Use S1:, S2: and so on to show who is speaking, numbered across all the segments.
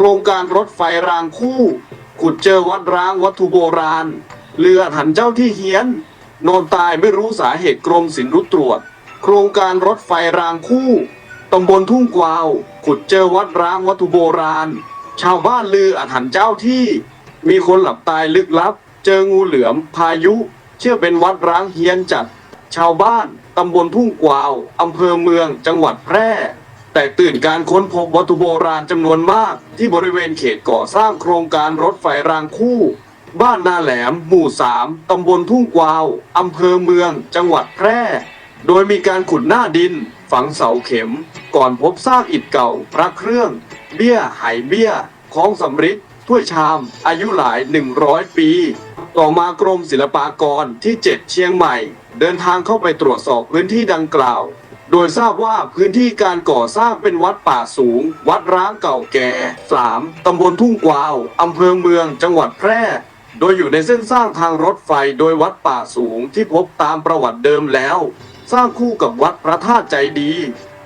S1: โครงการรถไฟรางคู่ ขุดเจอวัดร้างวัตถุโบราณ เรือหันเจ้าที่เฮียน นอนตายไม่รู้สาเหตุกรมศิลป์รุตรวจ โครงการรถไฟรางคู่ตำบลทุ่งกวาว ขุดเจอวัดร้างวัตถุโบราณ ชาวบ้านลืออาถรรพ์เจ้าที่ มีคนหลับตายลึกลับ เจองูเหลือมพายุ เชื่อเป็นวัดร้างเฮียนจัด ชาวบ้านตำบลทุ่งกวาวอำเภอเมืองจังหวัดแพร่ แต่ตื่นการค้นพบวัตถุโบราณจำนวนมาก ที่บริเวณเขตก่อสร้างโครงการรถไฟรางคู่ บ้านนาแหลม หมู่สามตำบลทุ่งกวาวอำเภอเมือง จังหวัดแพร่ โดยมีการขุดหน้าดิน ฝังเสาเข็ม ก่อนพบซากอิฐเก่า พระเครื่อง เบี้ยไหเบี้ยของสำริดถ้วยชาม อายุหลาย 100 ปี ต่อมากรมศิลปากรที่ 7 เชียงใหม่ เดินทางเข้าไปตรวจสอบพื้นที่ดังกล่าว โดยทราบว่าพื้นที่การก่อสร้างเป็นวัดป่าสูง วัดร้างเก่าแก่ 3. ตำบลทุ่งกวาวอำเภอเมือง จังหวัดแพร่ โดยอยู่ในเส้นสร้างทางรถไฟโดยวัดป่าสูงที่พบตามประวัติเดิมแล้ว สร้างคู่กับวัดพระธาตุใจดี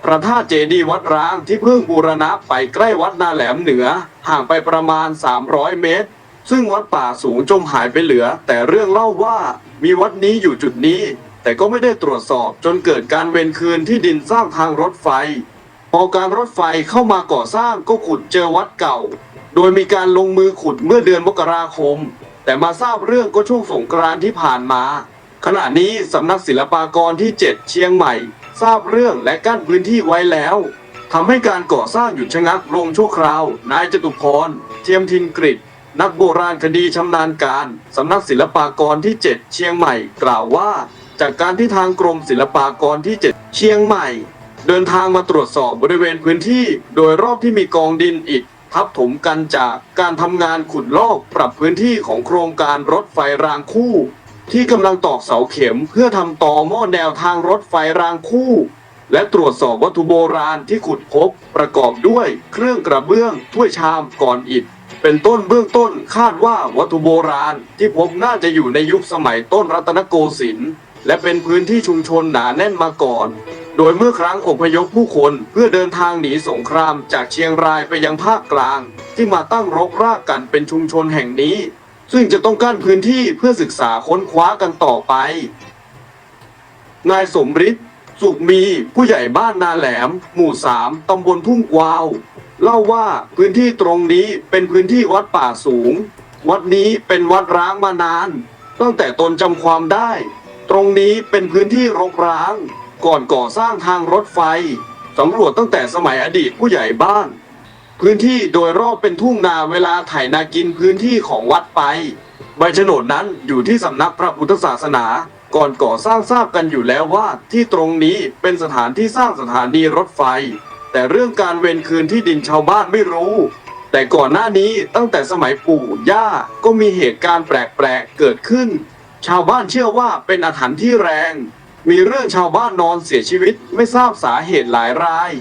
S1: พระธาตุเจดีย์วัดร้างที่เพิ่งบูรณะไปใกล้วัดนาแหลมเหนือ ห่างไปประมาณ 300 เมตร ซึ่งวัดป่าสูงจมหายไปเหลือ แต่เรื่องเล่าว่ามีวัดนี้อยู่จุดนี้ แต่ก็ไม่ได้ตรวจสอบจนเกิดการเวนคืนที่ดินสร้างทางรถไฟ พอการรถไฟเข้ามาก่อสร้างก็ขุดเจอวัดเก่า โดยมีการลงมือขุดเมื่อเดือนมกราคม แต่มาทราบเรื่องก็ช่วงสงกรานต์ที่ผ่านมา ขณะนี้สำนักศิลปากรที่ 7 เชียงใหม่ ทราบเรื่องและกั้นพื้นที่ไว้แล้วทำให้การก่อสร้างหยุดชะงักลงชั่วคราวนายจตุพรเทียมทินกริตนักโบราณคดีชำนาญการสำนักศิลปากรที่ 7 เชียงใหม่ กล่าวว่า จากการที่ทางกรมศิลปากรที่ 7 เชียงใหม่ เดินทางมาตรวจสอบบริเวณพื้นที่ โดยรอบที่มีกองดินอิฐทับถมกันจากการทำงานขุดลอกปรับพื้นที่ของโครงการรถไฟรางคู่ ที่กำลังตอกเสาเข็มเพื่อทำต่อหม้อแนวทางรถไฟรางคู่ และตรวจสอบวัตถุโบราณที่ขุดพบประกอบด้วยเครื่องกระเบื้องถ้วยชามก่อนอิฐเป็นต้นเบื้องต้นคาดว่าวัตถุโบราณที่พบน่าจะอยู่ในยุคสมัยต้นรัตนโกสินทร์ และเป็นพื้นที่ชุมชนหนาแน่นมาก่อน โดยเมื่อครั้งอพยพผู้คนเพื่อเดินทางหนีสงครามจากเชียงรายไปยังภาคกลาง ที่มาตั้งรกรากกันเป็นชุมชนแห่งนี้ ซึ่งจะต้องกั้นพื้นที่เพื่อศึกษาค้นคว้ากันต่อไป นายสมฤทธิ์สุขมีผู้ใหญ่บ้านนาแหลม หมู่สามตำบลทุ่งกวาว เล่าว่าพื้นที่ตรงนี้เป็นพื้นที่วัดป่าสูง วัดนี้เป็นวัดร้างมานาน ตั้งแต่ตนจำความได้ ตรงนี้เป็นพื้นที่รกร้าง ก่อนก่อสร้างทางรถไฟสำรวจตั้งแต่สมัยอดีตผู้ใหญ่บ้าน พื้นที่โดยรอบเป็นทุ่งนาเวลาไถนากินพื้นที่ของวัดไป ใบโฉนดนั้นอยู่ที่สำนักพระพุทธศาสนา ก่อนก่อสร้างทราบกันอยู่แล้วว่า ที่ตรงนี้เป็นสถานที่สร้างสถานีรถไฟ แต่เรื่องการเวนคืนที่ดินชาวบ้านไม่รู้ แต่ก่อนหน้านี้ตั้งแต่สมัยปู่ย่าก็มีเหตุการณ์แปลกๆเกิดขึ้น ชาวบ้านเชื่อว่าเป็นอาถรรพ์ที่แรง มีเรื่องชาวบ้านนอนเสียชีวิตไม่ทราบสาเหตุหลายราย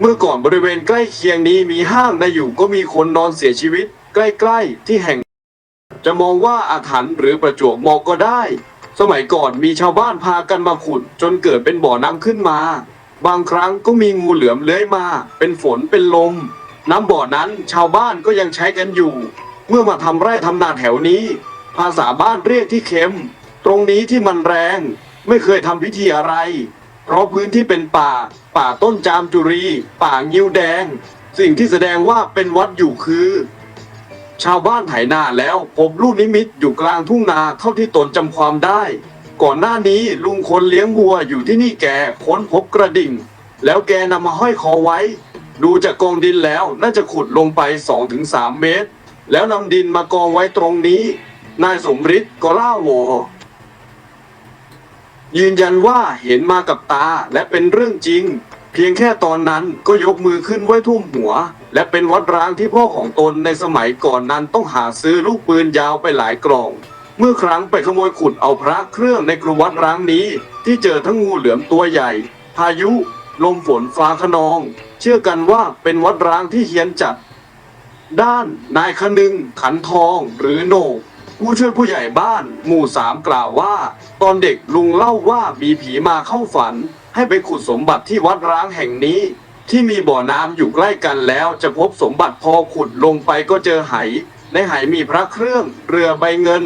S1: เมื่อก่อนบริเวณใกล้เคียงนี้มีห้างนอยู่ก็มีคนนอนเสียชีวิต ใกล้ๆ ที่แห่ง จะมองว่าอาถรรพ์หรือประจวบเหมองก็ได้ สมัยก่อนมีชาวบ้านพากันมาขุด จนเกิดเป็นบ่อน้ำขึ้นมา บางครั้งก็มีงูเหลือมเลื้อยมา เป็นฝนเป็นลม น้ำบ่อนั้นชาวบ้านก็ยังใช้กันอยู่ เมื่อมาทำไร่ทำนาแถวนี้ ภาษาบ้านเรียกที่เค็ม ตรงนี้ที่มันแรง ไม่เคยทำพิธีอะไร เพราะพื้นที่เป็นป่า ป่าต้นจามจุรี ป่างิ้วแดง สิ่งที่แสดงว่าเป็นวัดอยู่คือ ชาวบ้านไถนาแล้วพบลูกนิมิตอยู่กลางทุ่งนาเท่าที่ตนจำความได้ ก่อนหน้านี้ลุงคนเลี้ยงวัวอยู่ที่นี่แกค้นพบกระดิ่ง แล้วแกนำมาห้อยคอไว้ ดูจากกองดินแล้วน่าจะขุดลงไป 2-3 เมตร แล้วนำดินมากองไว้ตรงนี้ นายสมฤทธิ์ก็เล่าวอยืนยันว่าเห็นมากับตาและเป็นเรื่องจริง เพียงแค่ตอนนั้นก็ยกมือขึ้นไว้ทุ่วมหัว และเป็นวัดร้างที่พ่อของตนในสมัยก่อนนั้นต้องหาซื้อลูกปืนยาวไปหลายกล่อง เมื่อครั้งไปขโมยขุดเอาพระเครื่องในกรุวัดร้างนี้ ที่เจอทั้งงูเหลือมตัวใหญ่ พายุ ลมฝนฟ้าขนอง เชื่อกันว่าเป็นวัดร้างที่เฮี้ยนจัด ด้านนายคนึงขันทองหรือโหนก ผู้ช่วยผู้ใหญ่บ้านหมู่สามกล่าวว่า ตอนเด็กลุงเล่าว่ามีผีมาเข้าฝัน ให้ไปขุดสมบัติที่วัดร้างแห่งนี้ ที่มีบ่อน้ำอยู่ใกล้กันแล้ว จะพบสมบัติพอขุดลงไปก็เจอไหในไหมีพระเครื่องเรือใบเงิน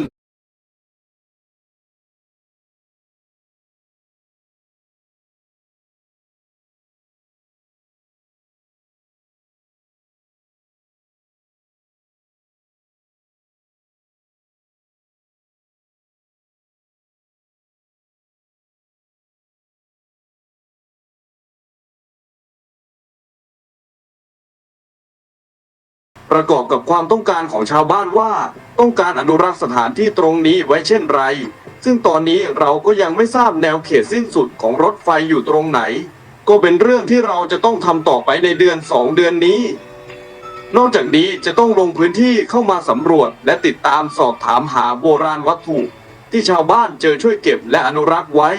S1: ประกอบกับความต้องการของชาวบ้านว่าต้องการอนุรักษ์สถานที่ตรงนี้ไว้เช่นไร ซึ่งตอนนี้เราก็ยังไม่ทราบแนวเขตสิ้นสุดของรถไฟอยู่ตรงไหน ก็เป็นเรื่องที่เราจะต้องทำต่อไปในเดือนสองเดือนนี้ นอกจากนี้จะต้องลงพื้นที่เข้ามาสำรวจ และติดตามสอบถามหาโบราณวัตถุ ที่ชาวบ้านเจอช่วยเก็บและอนุรักษ์ไว้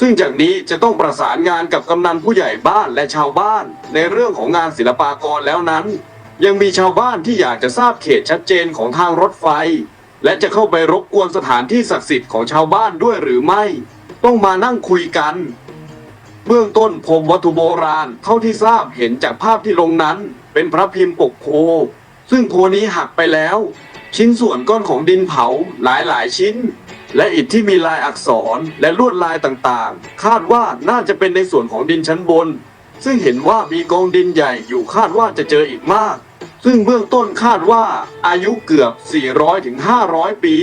S1: ซึ่งจากนี้จะต้องประสานงานกับกำนันผู้ใหญ่บ้านและชาวบ้าน ในเรื่องของงานศิลปากรแล้วนั้น ยังมีชาวบ้านที่อยากจะทราบเขตชัดเจนของทางรถไฟ และจะเข้าไปรบกวนสถานที่ศักดิ์สิทธิ์ของชาวบ้านด้วยหรือไม่ ต้องมานั่งคุยกัน เบื้องต้นพบวัตถุโบราณเท่าที่ทราบเห็นจากภาพที่ลงนั้น เป็นพระพิมพ์ปกโพซึ่งโพนี้หักไปแล้ว ชิ้นส่วนก้อนของดินเผาหลายหลายๆชิ้น และอิฐที่มีลายอักษรและลวดลายต่างๆ คาดว่าน่าจะเป็นในส่วนของดินชั้นบน ซึ่งเห็นว่ามีกองดินใหญ่อยู่คาดว่าจะเจออีกมาก ซึ่งเบื้องต้นคาดว่าอายุเกือบ 400-500 ปี